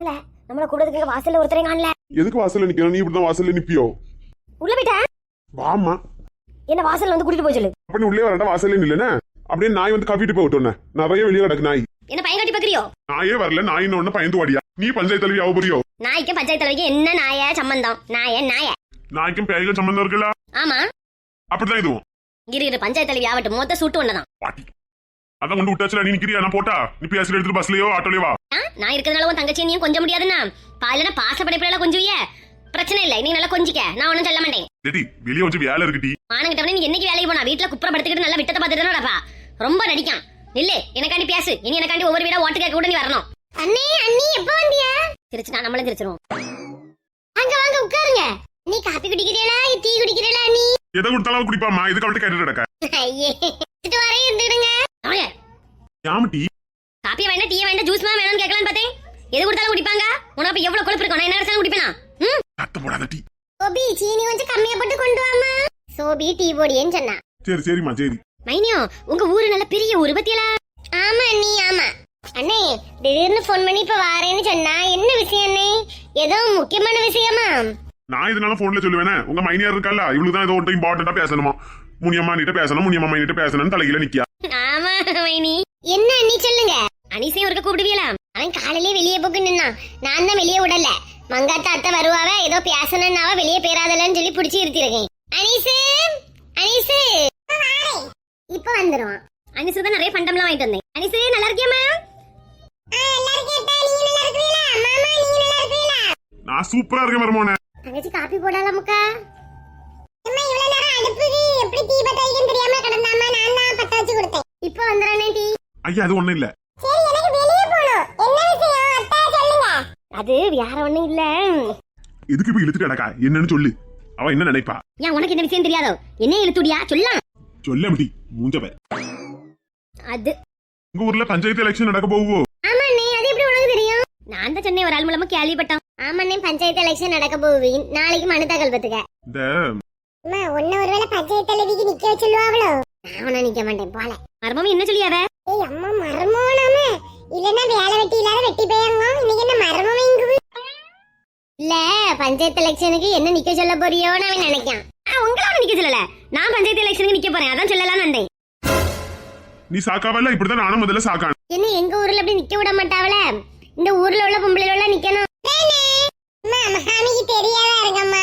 இல்ல நம்மள கூடதுக்கு வாசல்ல ஒருத்தரையும் காணல. எதுக்கு வாசல்ல நிக்கணும் நீ இப்படிதான் வாசல்ல நிப்பியோ? உள்ள போயிட்டேன் வாமா என்ன வாசல்ல வந்து கூட்டிட்டு போய் சொல்லு. அப்ப நீ உள்ளே வரண்டா வாசல்ல நில்லனே அப்படியே நாய் வந்து கவிட்டு போய் விட்டோன்னே நிறைய வெளியே கிடக்கு நாய். என்ன பையன் கட்டி பாக்குறியோ? நாயே வரல நாயின்னு ஒண்ணு பயந்து வாடியா நீ பஞ்சாயத்து தலைவி ஆக புரியோ நாய்க்கும் பஞ்சாயத்து தலைவிக்கும் என்ன நாய சம்பந்தம்? நாய நாய. நாய்க்கும் பேய்க்கும் சம்பந்தம் இருக்குல்ல? ஆமா. அப்படிதான் இதுவும். இரு இரு பஞ்சாயத்து தலைவி ஆகட்டும். மொத்த சூட்டு ஒண்ணுதான். அதான் கொண்டு விட்டாச்சுல நீ நிக்கிறியா? நான் போட்டா? நீ பேசுற எடுத்துட்டு பஸ்லயோ ஆட்டோலயோ வா. நான் இருக்கிறதுனால உன் தங்கச்சி நீயும் கொஞ்சம் முடியாதுன்னா பாலனா பாச படைப்புல கொஞ்சுவிய. பிரச்சனை இல்ல நீ நல்லா கொஞ்சிக்க. நான் ஒண்ணும் சொல்ல மாட்டேன். டேடி வெளியே கொஞ்சம் வேலை இருக்குடி மானங்கிட்டவனே நீ என்னைக்கு வேலைக்கு போனா? வீட்டுல குப்புற படுத்துக்கிட்டு நல்லா விட்டத்தை பார்த்துட்டு நடப்பா. ரொம்ப நடிக்கான். நில்லு எனக்காண்டி பேசு. இனி எனக்காண்டி ஒவ்வொரு வீடா ஓட்டு கேட்க கூட நீ வரணும். அண்ணே அண்ணி எப்ப வந்தியா? திருச்சினா நம்மளும் திருச்சிருவோம் அங்க வாங்க உட்காருங்க. நீ காப்பி குடிக்கிறீங்களா டீ குடிக்கிறீங்களா நீ? எதை கொடுத்தாலும் குடிப்பாமா இதுக்கு அவள்கிட்ட கேட்டுட்டு கிடக்க? ஐயே. இது வரையும் இருந்துடுங்க. அவளே யாமட்டி காப்பி வேண்டாம் டீ வேண்டாம் ஜூஸ் தான் வேணும்னு கேட்கலான்னு பார்த்தேன். எது கொடுத்தாலும் குடிப்பாங்க. உனக்கு அப்ப எவ்வளவு கொழுப்பு இருக்கும்? நான் என்ன அடிச்சாலும் குடிப்பேனா? ம்? சத்தம் போடாத டீ. சோபி சீனி கொஞ்சம் கம்மியா போட்டு கொண்டு வாமா சோபி டீ போடியேன்னு சொன்னா. சரி சரிம்மா சரி. மைனியோ உங்க ஊரு நல்ல பெரிய ஊரு பத்தியலா? ஆமா நீ ஆமா. அண்ணே திடீர்னு ஃபோன் பண்ணி இப்ப வாரேன்னு சொன்னா என்ன விஷயம் அண்ணே? ஏதோ முக்கியமான விஷயமா? நான் இதனால போன்ல சொல்லுவேனே. உங்க மைனியார் இருக்கல்ல இவளுக்கு தான் ஏதோ ஒன்று இம்பார்ட்டண்டா பேசணுமா? முனியம்மா நீட்ட பேசணும் முனியம்மா மைனிட்ட பேசணும்னு தலையில நிக்கியா? ஆமா மைனி. என்ன அண்ணி சொல்லுங்க? அனிசையும் ஒருக்க கூப்பிடுவீங்களா? அவன் காலையிலே வெளியே போக்கு நின்னான் நான் தான் வெளியே விடல. மங்காத்தா அத்தை வருவாவ ஏதோ பேசணும்னாவ வெளியே பேராதலன்னு சொல்லி பிடிச்சி இருத்திருக்கேன். Anise anise. இப்ப வந்துருவான். அனிசு தான் நிறைய பண்டம்லாம் வாங்கிட்டு வந்தேன். அனிசு நல்லா இருக்கியாமா நான் சூப்பரா இருக்கேன் மருமோனே. தங்கச்சி காப்பி போடலாமுக்கா அம்மா இவ்வளவு நேரம் அடுப்புக்கு எப்படி டீ பத்த வைக்கணும் தெரியாம கிடந்தாமா நான் தான் பத்த வச்சு கொடுத்தேன் இப்போ வந்துறானே டீ ஐயா அது ஒண்ணும் இல்ல. சரி எனக்கு வெளியே போணும் என்ன விஷயம்? அத்தா சொல்லுங்க. அது வேற ஒண்ணும் இல்ல. எதுக்கு இப்ப இழுத்துட்டு கிடக்கா? என்னன்னு சொல்லு. அவ என்ன நினைப்பா? ஏன் உனக்கு என்ன விஷயம் தெரியாதோ? என்ன இழுத்துடியா? சொல்லலாம் சொல்ல முடி மூஞ்சவ அது. உங்க ஊர்ல பஞ்சாயத்து எலெக்ஷன் நடக்க போவோ ஆமாண்ணே அது எப்படி உனக்கு தெரியும்? நான் தான் சென்னை ஒரு ஆள் மூலமா கேள்விப்பட்டோம். ஆமாண்ணே பஞ்சாயத்து எலெக்ஷன் நடக்க போகுது. நாளைக்கு மனு தாக்கல் பத்துக்க. இந்த ஒன்ன ஒருவேளை பஞ்சாயத்து தலைவிக்கு நிக்க வச்சுள்ளுவாங்களோ நான் ஒன்னும் நிக்க மாட்டேன் போல. மர்மம் என்ன சொல்லியாவ ஏய் அம்மா மர்மோனாமே இல்லன்னா வேலை வெட்டி இல்லாத வெட்டி போயாங்க. இன்னைக்கு என்ன மர்மம் இங்குது இல்ல பஞ்சாயத்து எலெக்ஷனுக்கு என்ன நிக்க சொல்ல போறியோன்னு அவன் நினைக்கான். உங்களை அவன் நிக்க சொல்லல. நான் பஞ்சாயத்து எலெக்ஷனுக்கு நிக்க போறேன். அதான் சொல்லலாம்னு வந்தேன். நீ சாக்காவல்ல இப்படிதான் நானும் முதல்ல சாக்கான். என்ன எங்க ஊர்ல அப்படி நிக்க விட மாட்டாவல இந்த ஊர்ல உள்ள பொம்பளைல எல்லாம் நிக்கணும் மகாமிக்கு தெரியாதா இருக்கம்மா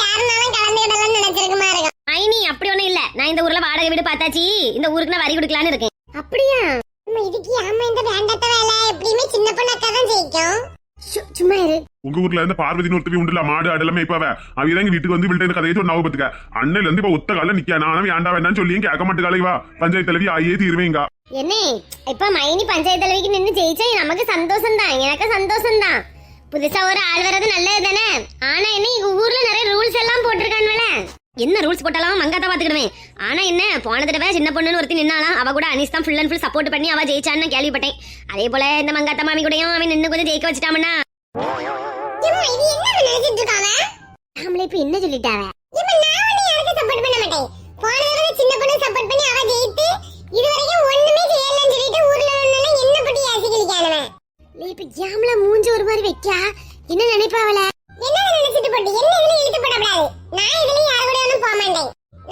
யாருனாலும் கலந்துக்கிடலாம் நினைச்சிருக்குமா இருக்கும் ஐனி அப்படி ஒண்ணும் இல்ல நான் இந்த ஊர்ல வாடகை வீடு பார்த்தாச்சு. இந்த ஊருக்கு நான் வரி கொடுக்கலான்னு இருக்கேன். அப்படியா? இதுக்கு ஆமா இந்த வேண்டாத்த வேலை எப்படியுமே சின்ன பொண்ணு அக்கா தான் ஜெயிக்கும். சும்மா இரு. உங்க ஊர்ல இருந்து பார்வதி ஒருத்தவி உண்டுல மாடு ஆடலாமே இப்ப அவங்க எங்க வீட்டுக்கு வந்து வில்ட்டு கதையை சொன்ன பத்துக்க. அண்ணல இருந்து இப்ப ஒத்த கால நிக்க நானும் வேண்டா வேண்டாம்னு சொல்லியும் கேட்க மாட்டுக்காளே வா பஞ்சாயத்து தலைவி ஆயே தீர்வேங்க என்ன இப்ப மைனி பஞ்சாயத்து தலைவிக்கு நின்னு ஜெயிச்சா நமக்கு சந்தோஷம் தான் எனக்கு சந்தோஷம் தான் புதுசா ஒரு ஆள் வர்றது நல்லது தானே ஆனா என்ன ஊர்ல நிறைய ரூல்ஸ் எல்லாம் போட்டிருக்கானுவல என்ன ரூல்ஸ் போட்டாலும் மங்காத்தா பாத்துக்கிடுவேன். ஆனா என்ன போன தடவை சின்ன பொண்ணுன்னு ஒருத்தி நின்னாலாம் அவ கூட அனிஸ் தான் ஃபுல் அண்ட் ஃபுல் சப்போர்ட் பண்ணி அவ ஜெயிச்சான்னு கேள்விப்பட்டேன். அதே போல இந்த மங்காத்தா மாமி கூடயும் அவன் நின்னு கொஞ்சம் ஜெயிக்க வச்சுட்டாமண்ணா. நாமளே இப்ப என்ன சொல்லிட்டாவ? மூஞ்சி ஒரு மாதிரி வைக்கா என்ன நினைப்பாவல என்ன நினைச்சிட்டு போட்டு? என்ன இதுல இழுத்து போடக்கூடாது? நான் இதுல யாரு கூட ஒண்ணும் போக மாட்டேன் நான் யாருக்கும் சப்போர்ட்லாம் பண்ண மாட்டேன் சொல்லிட்டேன்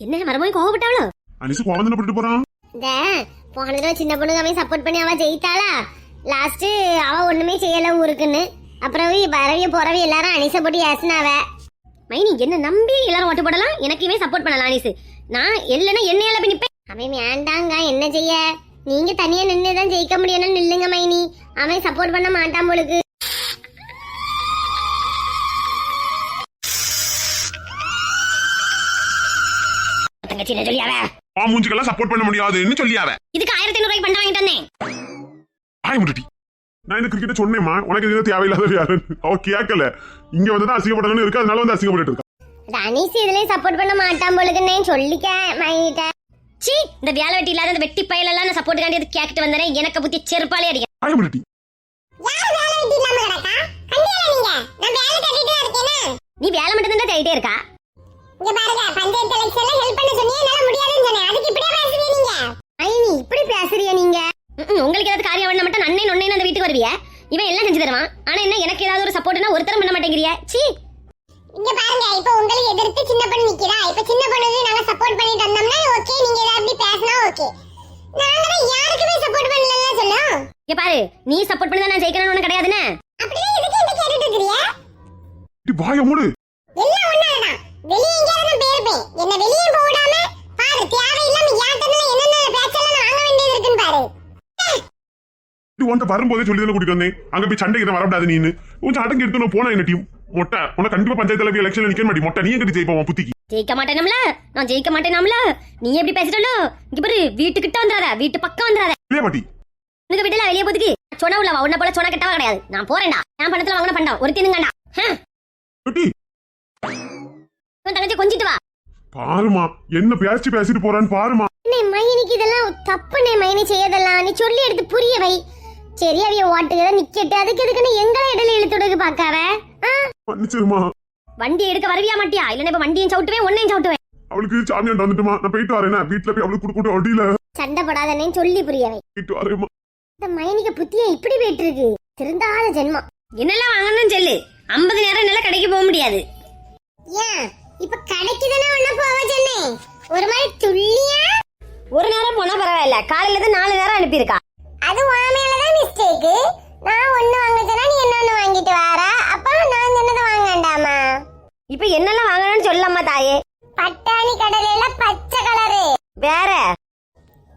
என்ன மறுபடியும் கோவப்பட்டாவளோ அனிசு கோவந்தன போட்டு போறான். இந்த போன தடவை சின்ன பொண்ணுக்கு அவன் சப்போர்ட் பண்ணி அவ ஜெயித்தாளா? லாஸ்ட் அவ ஒண்ணுமே செய்யல ஊருக்குன்னு. அப்புறம் பரவிய போறவி எல்லாரும் அனிச போட்டு ஏசினாவ. மைனி என்ன நம்பி எல்லாரும் ஓட்டு போடலாம்? எனக்கு இவன் சப்போர்ட் பண்ணலாம் அனிசு நான் இல்லைன்னா என்னையால போய் நிப்பேன். அவன் வேண்டாங்க என்ன செய்ய? நீங்க தனியா நின்று தான் ஜெயிக்க முடியும்னு நில்லுங்க மைனி. அவன் சப்போர்ட் பண்ண மாட்டான் போலுக்கு. என்ன சொல்லியாவ? ஆ மூஞ்சுக்கெல்லாம் சப்போர்ட் பண்ண முடியாதுன்னு சொல்லியாவ. இதுக்கு ஆயிரத்தி ஐநூறு ரூபாய்க்கு பண்ண வாங்கிட்டு வந்தேன். ஆய முட்டி நான் இந்த கிரிக்கெட் சொன்னேம்மா. உனக்கு இது தேவையில்லாத யாரு அவ கேட்கல இங்க வந்து தான் அசிங்கப்படணும்னு இருக்கு. அதனால வந்து அசிங்கப்பட்டு இருக்கா. அனீஸ் இதுலயும் சப்போர்ட் பண்ண மாட்டான் போலுக்குன்னே சொல்லிக்க மைனிட்ட சீ இந்த வேலை வெட்டி இல்லாத இந்த வெட்டி பயல எல்லாம் நான் சப்போர்ட் காண்டி கேட்டுட்டு வந்தேன். எனக்கு புத்தி செருப்பாலே அடிக்க ஆய முட்டி நீ வேலை மட்டும் தான் தேடிட்டே இருக்கா? இங்க பாருங்க பஞ்சாயத்து எலெக்ஷன்ல ஹெல்ப் பண்ண சொன்னீங்க என்னால முடியாதுன்னு சொன்னேன். அதுக்கு இப்படியே பேசுறீங்க நீங்க? இப்படி பேசுறியா நீங்க? உங்களுக்கு ஏதாவது காரியம் பண்ண மட்டும் நான் சொல்லுவிய இவன் எல்லாம் செஞ்சு தருவான். ஆனா என்ன எனக்கு ஏதாவது ஒரு சப்போர்ட்னா ஒருத்தரும் பண்ண மாட்டேங்கிறிய. சீ இங்க பாருங்க இப்ப உங்களை எதிர்த்து சின்ன பொண்ணு நிக்கிறா. இப்ப சின்ன பொண்ணுக்கு நாங்க சப்போர்ட் பண்ணிட்டு வந்தோம்னா ஓகே நீங்க ஏதாவது பேசினா ஓகே நாங்க தான் யாருக்குமே சப்போர்ட் பண்ணல சொல்லும் இங்க பாரு நீ சப்போர்ட் பண்ணி தான் நான் ஜெயிக்கணும்னு ஒண்ணு கிடையாதுன்னு. அப்படியே எதுக்கு என்ன கேட்டுட்டு இருக்கறியா? டி வாய மூடு எல்லாம் ஒண்ணாதான் வெளிய எங்கேயாவது நான் போயிருப்பேன் என்ன வெளியே போடாம பாரு தேவையில்லாம யார்கிட்ட என்னென்ன பேச்செல்லாம் வாங்க வேண்டியது இருக்குன்னு பாரு. இது உன்ட்ட வரும்போதே சொல்லி தானே கூட்டிட்டு வந்தேன். அங்க போய் சண்டைக்கு தான் வரக்கூடாது நீன்னு கொஞ்சம் அடங்கி எடுத்து நான் போனா எங்க டீம்? மொட்டை. உனக்கு கண்டிப்பா பஞ்சாயத்து தலைவி எலெக்ஷன்ல நிக்க மாட்டி மொட்டை. நீ எங்கிட்ட ஜெயிப்போம் புத்திக்கு? ஜெயிக்க மாட்டேனம்ல? நான் ஜெயிக்க மாட்டேனாம்ல? நீ எப்படி பேசிட்டோ இங்க பாரு வீட்டுக்கிட்ட வந்துடாத வீட்டு பக்கம் வந்துடாத இல்லையா பாட்டி? உனக்கு விடல வெளியே போதுக்கு சொன்ன உள்ளவா? உன்ன போல சொன்ன கெட்டவா கிடையாது. நான் போறேன்டா. என் பணத்துல வாங்கின பண்டம் ஒரு உன் தங்கச்சி கொஞ்சிட்டு வா. பாருமா என்ன பேசி பேசிட்டு போறான்னு பாருமா. மைனிக்கு இதெல்லாம் தப்புனே மைனி செய்யதெல்லாம். நீ சொல்லி எடுத்து புரிய வை. சரி அவிய ஓட்டுகிறத நிக்கட்டு. அதுக்கு எதுக்குன்னு எங்களை இடையில இழுத்துடுக்கு பாக்காவ மன்னிச்சிருமா. வண்டி எடுக்க வருவியா மாட்டியா? இல்லன்னா இப்ப வண்டியும் சவுட்டுவேன் ஒன்னையும் சவுட்டுவேன். அவளுக்கு சாமியாண்ட வந்துட்டுமா நான் போயிட்டு வரேன். வீட்டுல போய் அவளுக்கு கொடுக்க அடியில. சண்டை போடாதன்னு சொல்லி புரிய வை. போயிட்டு வரேம்மா. இந்த மைனிக்கு புத்திய இப்படி போயிட்டு இருக்கு திருந்தாத ஜென்மம். என்னெல்லாம் வாங்கணும்னு சொல்லு. ஐம்பது நேரம் நல்லா கடைக்கு போக முடியாது. ஏன்? இப்ப கடைக்கு தானே ஒண்ணு போவ சொன்னேன் ஒரு மாதிரி துள்ளியா? ஒரு நேரம் போனா பரவாயில்ல. காலையில இருந்து நாலு நேரம் அனுப்பியிருக்கா. அது உன் மேலதான் மிஸ்டேக் நான் ஒண்ணு வாங்க சொன்னா நீ இன்னொன்னு வாங்கிட்டு வாரா அப்ப நான் சொன்னதை வாங்க வேண்டாமா இப்ப என்னெல்லாம் வாங்கணும்னு சொல்லம்மா தாயே? பட்டாணி கடலையில பச்சை கலரு வேற?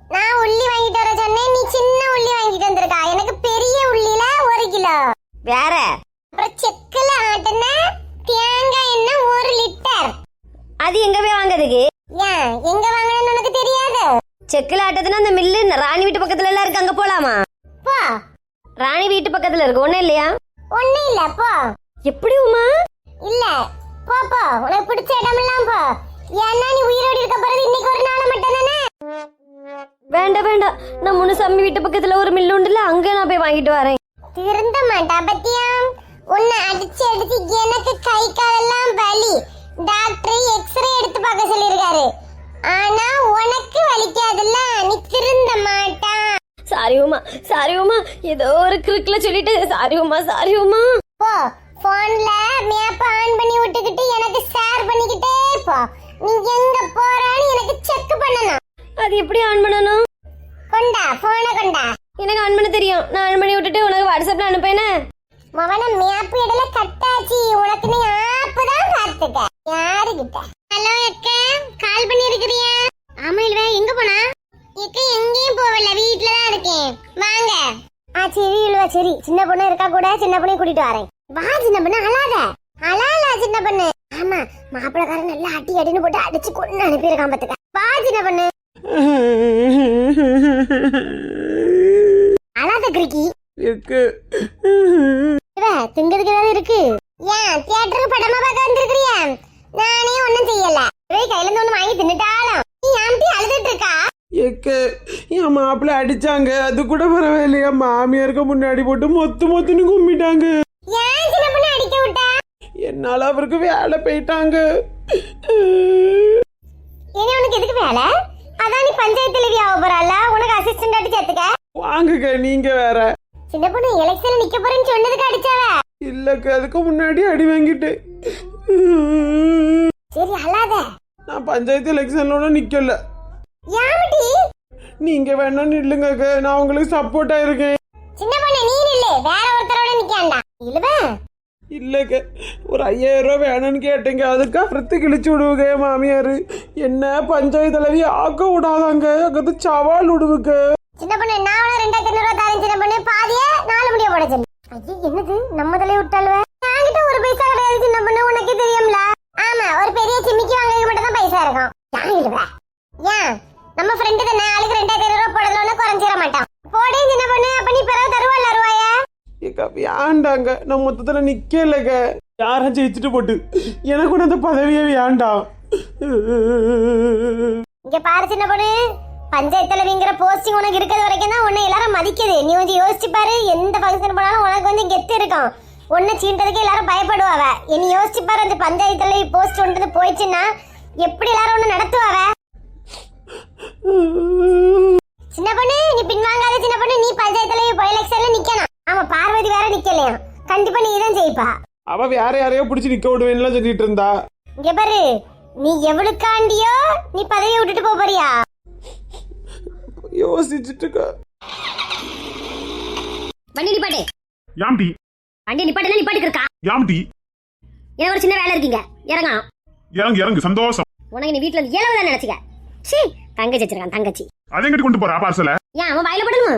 நான் உள்ளி வாங்கிட்டு வர சொன்னேன். நீ சின்ன உள்ளி வாங்கிட்டு வந்திருக்கா. எனக்கு பெரிய உள்ளில ஒரு கிலோ. வேற? அப்புறம் செக்குல ஆட்டின தேங்காய் எண்ணெய் ஒரு லிட்டர் அது எங்க போய் வாங்குறதுக்கு ஏன் எங்க வாங்கணும்னு உனக்கு தெரியாது? செக்குல ஆட்டதுன்னா அந்த மில்லு ராணி வீட்டு பக்கத்துல எல்லாம் இருக்கு அங்க போலாமா? போ. ராணி வீட்டு பக்கத்துல இருக்கு ஒண்ணும் இல்லையா? ஒண்ணு இல்ல போ. எப்படி உமா? இல்ல போ போ. உனக்கு பிடிச்ச இடமெல்லாம் போ. ஏன்னா நீ உயிரோடு இருக்க போறது இன்னைக்கு ஒரு நாள் மட்டும் தானே? வேண்டாம் வேண்டாம். நான் முனுசாமி வீட்டு பக்கத்துல ஒரு மில்லு உண்டுல அங்க நான் போய் வாங்கிட்டு வரேன். திருந்த மாட்டா பத்தியா? உன்னை அடிச்சு அடிச்சு எனக்கு கை காலெல்லாம் வலி. டாக்டர் எக்ஸ்ரே எடுத்து பார்க்க சொல்லியிருக்காரு. ஆனா உனக்கு வலிக்காதுல்ல? நீ திருந்த மாட்டா. சாரி உமா. சாரி உமா. ஏதோ ஒரு கிறுக்குல சொல்லிட்டு. சாரி உமா. சாரி உமா. போ. போன்ல மேப் ஆன் பண்ணி விட்டுக்கிட்டு எனக்கு ஷேர் பண்ணிக்கிட்டே போ. நீ எங்க போறான்னு எனக்கு செக் பண்ணணும். அது எப்படி ஆன் பண்ணணும்? கொண்டா போனை கொண்டா. எனக்கு ஆன் பண்ண தெரியும். நான் ஆன் பண்ணி விட்டுட்டு உனக்கு வாட்ஸ்அப்ல அனுப்பேனே மவன மேப் இடல கட்டாச்சு. உனக்கு நீ ஆப் தான் பார்த்துக்க. யாரு கிட்ட ஹலோ அக்கா கால் பண்ணி இருக்கிறியா ஆமா இல்ல எங்க போனா? இக்க எங்கேயும் போகல வீட்ல தான் இருக்கேன். வாங்க. ஆ சரி இல்லவா சரி. சின்ன பொண்ணு இருக்கா கூட சின்ன பொண்ணையும் கூட்டிட்டு வரேன். வா சின்ன பொண்ணு அழாத. அழால சின்ன பொண்ணு. ஆமா மாப்பிள்ளக்காரன் நல்லா அடி அடின்னு போட்டு அடிச்சு கொண்டு அனுப்பியிருக்கான் பாத்துக்க. வா சின்ன பொண்ணு. அழாத கிரிக்கி திங்கிறதுக்கு ஏதாவது இருக்கு? ஏன் தியேட்டருக்கு படமா பார்க்க வந்திருக்கிறியா நானே ஒண்ணும் செய்யல இவை கையில இருந்து ஒண்ணு வாங்கி தின்னுட்டாலும் நீ ஆம்பி அழுதுட்டு இருக்கா எக்கு என் மாப்பிள்ளை அடிச்சாங்க. அது கூட பரவாயில்லையா? மாமியாருக்கு முன்னாடி போட்டு மொத்து மொத்துன்னு கும்பிட்டாங்க. என்னால அவருக்கு வேலை போயிட்டாங்க. இனி உனக்கு எதுக்கு வேலை? அதான் நீ பஞ்சாயத்து தலைவி ஆக போறல உனக்கு அசிஸ்டன்ட் ஆட்டி சேர்த்துக்க. வாங்குங்க நீங்க வேற. சின்ன பொண்ணு எலெக்ஷன்ல நிக்க போறேன்னு சொன்னதுக்கு அடிச்சாவ? இல்லக்கு அதுக்கு முன்னாடி அடி வாங்கிட்டு சரி அழாத. நான் பஞ்சாயத்து எலெக்ஷன்ல நிக்கல. நீங்க வேணா நில்லுங்க நான் உங்களுக்கு சப்போர்ட்டா இருக்கேன். சின்ன பொண்ணு நீ நில்லு. வேற ஒருத்தரோட நிக்காண்டா. இழுவ. இல்லைங்க ஒரு ஐயாயிரம் ரூபா வேணும்னு கேட்டீங்க. அதுக்கு அப்புறத்து கிழிச்சு விடுவுங்க மாமியார். என்ன பஞ்சாயத்து தலைவி ஆக்க விடாதாங்க. அங்கே சவால் விடுவுங்க சின்ன பொண்ணு நான் ரெண்டாயிரத்தி ஐநூறு தரேன் சின்ன பொண்ணு. பாதிய நாலு முடிய போட சொல்லு ஐயோ என்னது? நம்ம தலையை விட்டாலுவ? என்கிட்ட ஒரு பைசா கிடையாது சின்ன பொண்ணு உனக்கே தெரியும்ல? ஆமா ஒரு பெரிய சிம்மிக்கு மட்டும் தான் பைசா இருக்கும் யார் இழுவ ஏன்? நம்ம ஃப்ரெண்டு தானே? ஆளுக்கு ரெண்டாயிரத்தி ஐநூறு ரூபா குறைஞ்சிட மாட்டான். போடே சின்ன பொண்ணு. அப்ப நீ பிறகு தருவல்ல ரூபாய ஏக்கா வேண்டாங்க. நான் மொத்தத்தில் நிற்கலைங்க யாரும் ஜெயிச்சுட்டு போட்டு. எனக்கு கூட அந்த பதவியே வேண்டாம். இங்க பாரு சின்ன பொண்ணு. பஞ்சாயத்து தலைவிங்கிற போஸ்டிங் உனக்கு இருக்கிறது வரைக்கும் தான் உன்னை எல்லாரும் மதிக்குது. நீ கொஞ்சம் யோசிச்சு பாரு எந்த ஃபங்க்ஷன் போனாலும் உனக்கு வந்து கெத்து இருக்கும். உன்னை சீண்டதுக்கு எல்லாரும் பயப்படுவாவ. இனி யோசிச்சு பாரு அந்த பஞ்சாயத்து தலைவி போஸ்ட் ஒன்று போயிடுச்சுன்னா எப்படி எல்லாரும் ஒன்று நடத்துவாவ? சின்ன பொண்ணு நீ பின்வாங்காத சின்ன பொண்ணு. நீ பஞ்சாயத்து தலைவி எலெக்ஷன்ல நிக்கணும். ஆமா கண்டிப்பா நீ தான் ஜெயிப்பா. அவ வேற யாரையோ பிடிச்சி நிக்க விடுவேன்லாம் சொல்லிட்டு இருந்தா. இங்க பாரு நீ எவளுக்காண்டியோ நீ பதவியை விட்டுட்டு போப் போறியா? யோசிச்சுட்டு இருக்கா. வண்டி நிப்பாட்டு. யாம்டி? வண்டி நிப்பாட்டுனா நிப்பாட்டுக்கு இருக்கா? யாம்டி? எனக்கு ஒரு சின்ன வேலை இருக்கீங்க. இறங்கணும் இறங்கு இறங்கு சந்தோஷம். உனக்கு நீ வீட்டுல இருந்து ஏழவு தான் நினைச்சுக்க. சீ தங்கச்சி வச்சிருக்கான் தங்கச்சி. அதே கட்டி கொண்டு போறா பார்சல ஏன் அவன் வாயில படணுமா?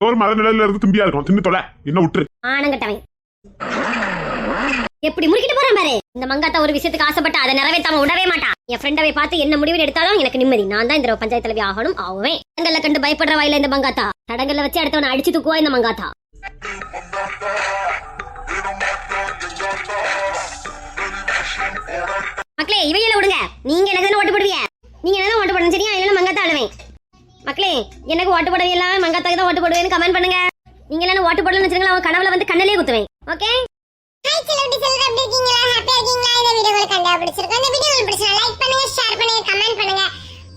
ஒரு மர நிலையில இருந்து தும்பியா இருக்கும் தின்னு தொலை. என்ன விட்டுரு ஆனங்கட்டவன் எப்படி முறுக்கிட்டு போறான் பாரு? இந்த மங்காத்தா ஒரு விஷயத்துக்கு ஆசைப்பட்டு அதை நிறைவேற்றாம விடவே மாட்டான் என் ஃப்ரெண்டவை பார்த்து என்ன முடிவு எடுத்தாலும் எனக்கு நிம்மதி. நான் தான் இந்த பஞ்சாயத்து தலைவி ஆகணும் ஆவேன் தடங்கல்ல கண்டு பயப்படுற வாயில இந்த மங்காத்தா. தடங்கல்ல வச்சு அடுத்தவனை அடிச்சு தூக்குவா இந்த மங்காத்தா? மக்களே இவையில விடுங்க. நீங்க எனக்கு தானே ஓட்டு போடுவீங்க? நீங்க என்ன ஓட்டு போடணும்? சரியா? இல்லைன்னா மங்காத்தா அழுவேன். மக்களே எனக்கு ஓட்டு போடவே இல்லாம மங்காத்தாக்கு தான் ஓட்டு போடுவேன்னு கமெண்ட் பண்ணுங்க. நீங்க எல்லாம் ஓட்டு போடலன்னு வச்சுருங்களா அவன் கனவுல வந்து கண்ணிலே குத்துவேன். ஓகே ஹாய் செலிபிரிட்டி எப்படி இருக்கீங்களா? ஹாப்பியா இருக்கீங்களா? இந்த வீடியோ உங்களுக்கு கண்டா இந்த வீடியோ உங்களுக்கு லைக் பண்ணுங்க ஷேர் பண்ணுங்க கமெண்ட் பண்ணுங்க.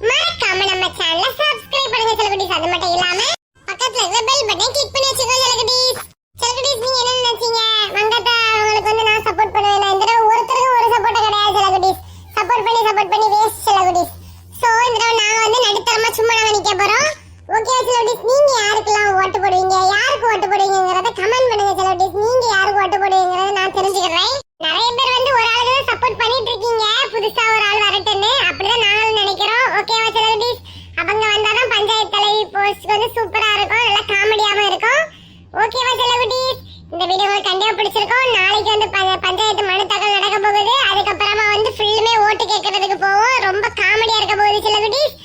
மறக்காம நம்ம சேனலை சப்ஸ்கிரைப் பண்ணுங்க செலிபிரிட்டிஸ் அது மட்டும் இல்லாம பக்கத்துல இருக்கிற பெல் பட்டனை கிளிக் பண்ணி செலிபிரிட்டிஸ் செலிபிரிட்டிஸ் நீங்க என்ன நினைச்சீங்க? மங்கத்தா உங்களுக்கு வந்து நான் சப்போர்ட் பண்ணுவேன்? இந்த ஒருத்தருக்கு ஒரு சப்போர்ட் கிடையாது செலிபிரிட்டிஸ் சப்போர்ட் பண்ணி சப்போர்ட் பண்ணி வேஸ்ட் செலிபிரிட்டிஸ் சோ இந்த தடவை நாங்க வந்து நடுத்தரமா சும்மா நம்ம நிக்க போறோம் ஓகே செலிபிரிட்டிஸ் நீங்க யாருக்கெல்லாம் ஓட்டு போடுவீங்க யாருக்கு ஓட்டு போடுவீங்கங்கறத கமெண்ட் பண்ணுங்க செலிபிரிட்டிஸ் நீங்க யாருக்கு ஓட்டு போடுவீங்கறத நான் தெரிஞ்சுக்கிறேன் நிறைய பேர் வந்து ஒரு ஆளுக்கு தான் சப்போர்ட் பண்ணிட்டு இருக்கீங்க புதுசா ஒரு ஆள் வரட்டுன்னு அப்படிதான் நாங்களும் நினைக்கிறோம் ஓகேவா செலிபிரிட்டிஸ் அவங்க வந்தாதான் பஞ்சாயத்து தலைவி போஸ்ட் வந்து சூப்பரா இருக்கும். நல்லா காமெடியாவும் இருக்கும். ஓகேவா செலிபிரிட்டிஸ் இந்த வீடியோ உங்களுக்கு கண்டிப்பா பிடிச்சிருக்கும். நாளைக்கு வந்து பஞ்சாயத்து மனு தகவல் நடக்க போகுது. அதுக்கப்புறமா வந்து ஃபுல்லுமே ஓட்டு கேட்கறதுக்கு போவோம். ரொம்ப காமெடியா இருக்க போகுது செலிபிரிட்டிஸ்